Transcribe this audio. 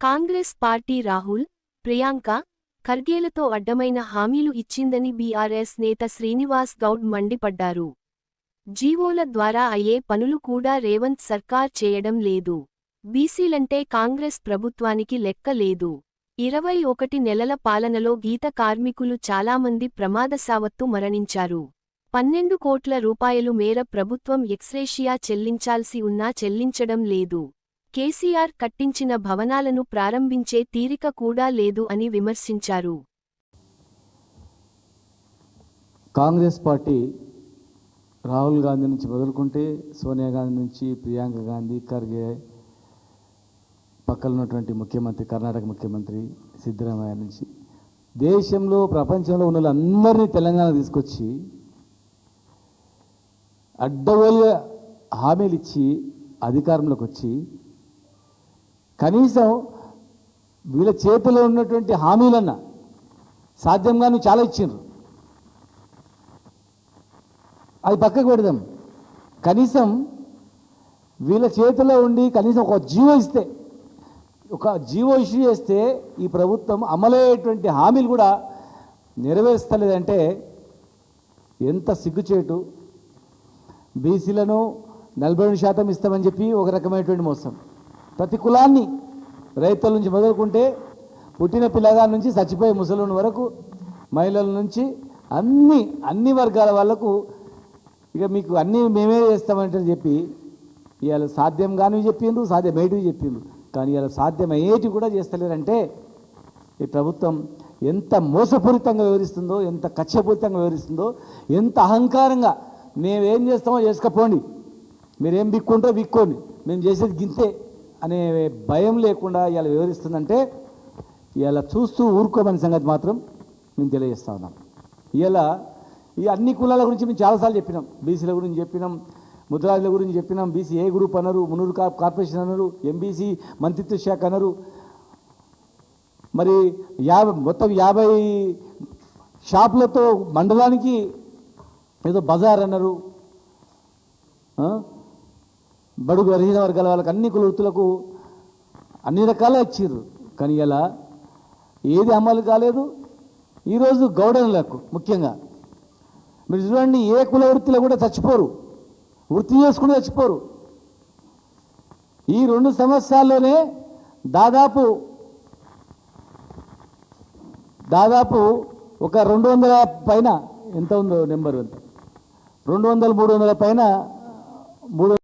Congress party Rahul Priyanka ఖర్గేలతో అడ్డమైన హామీలు ఇచ్చిందని బీఆర్ఎస్ నేత శ్రీనివాస్ గౌడ్ మండిపడ్డారు. జీవోల ద్వారా అయ్యే పనులు కూడా రేవంత్ సర్కార్ చేయడం లేదు. బీసీలంటే కాంగ్రెస్ ప్రభుత్వానికి లెక్క లేదు. ఇరవై ఒకటి నెలల పాలనలో గీత కార్మికులు చాలామంది ప్రమాదశావత్తు మరణించారు. పన్నెండు కోట్ల రూపాయలు మేర ప్రభుత్వం ఎక్స్రేషియా చెల్లించాల్సి ఉన్నా చెల్లించడం లేదు. కేసీఆర్ కట్టించిన భవనాలను ప్రారంభించే తీరిక కూడా లేదు అని విమర్శించారు. కాంగ్రెస్ పార్టీ రాహుల్ గాంధీ నుంచి మొదలుకుంటే సోనియా గాంధీ నుంచి ప్రియాంక గాంధీ ఖర్గే పక్కన ఉన్నటువంటి ముఖ్యమంత్రి కర్ణాటక ముఖ్యమంత్రి సిద్ధరామయ్య నుంచి దేశంలో ప్రపంచంలో ఉన్న వాళ్ళందరినీ తెలంగాణ తీసుకొచ్చి అడ్డవల్ల హామీలు ఇచ్చి అధికారంలోకి వచ్చి కనీసం వీళ్ళ చేతిలో ఉన్నటువంటి హామీలన్నా సాధ్యంగా నువ్వు చాలా ఇచ్చిండ్రు. అది పక్కకు పెడదాం. కనీసం వీళ్ళ చేతిలో ఉండి కనీసం ఒక జీవో ఇస్తే ఒక జీవో ఇష్యూ చేస్తే ఈ ప్రభుత్వం అమలయ్యేటువంటి హామీలు కూడా నెరవేర్స్తలేదంటే ఎంత సిగ్గుచేటు. బీసీలను నలభై శాతం ఇస్తామని చెప్పి ఒక రకమైనటువంటి మోసం. ప్రతి కులాన్ని రైతుల నుంచి మొదలుకుంటే పుట్టిన పిల్లగాల నుంచి చచ్చిపోయే ముసలిని వరకు మహిళల నుంచి అన్ని అన్ని వర్గాల వాళ్ళకు ఇక మీకు అన్నీ మేమే చేస్తామంటే చెప్పి ఇవాళ సాధ్యం కానివి చెప్పిండ్రు సాధ్యమయ్యేటివి చెప్పిండ్రు. కానీ ఇవాళ సాధ్యమయ్యేటివి కూడా చేస్తలేరంటే ఈ ప్రభుత్వం ఎంత మోసపూరితంగా వివరిస్తుందో ఎంత కక్షపూరితంగా వివరిస్తుందో ఎంత అహంకారంగా మేమేం చేస్తామో చేసుకపోండి. మీరేం బిక్కుంటారో బిక్కోండి. మేము చేసేది గింతే. అనే భయం లేకుండా ఇలా వివరిస్తుందంటే ఇలా చూస్తూ ఊరుకోమని సంగతి మాత్రం మేము తెలియజేస్తా ఉన్నాం. ఇలా ఈ అన్ని కులాల గురించి మేము చాలాసార్లు చెప్పినాం. బీసీల గురించి చెప్పినాం ముద్రాజుల గురించి చెప్పినాం బీసీ ఏ గ్రూప్ అన్నారు మునూరు కార్పొరేషన్ అన్నారు ఎంబీసీ మంత్రిత్వ శాఖ అన్నారు మరి యాభై మొత్తం యాభై షాపులతో మండలానికి ఏదో బజార్ అన్నారు బడుగు బలహీన వర్గాల వాళ్ళకి అన్ని కుల వృత్తులకు అన్ని రకాల ఇచ్చిర్రు కానీ ఇలా ఏది అమలు కాలేదు. ఈరోజు గౌడనులకు ముఖ్యంగా. మీరు చూడండి ఏ కుల వృత్తిలో కూడా చచ్చిపోరు. వృత్తి చేసుకుని చచ్చిపోరు. ఈ రెండు సంవత్సరాల్లోనే దాదాపు దాదాపు ఒక రెండు వందల పైన ఎంత ఉందో నెంబర్ ఎంత రెండు వందల మూడు వందల పైన మూడు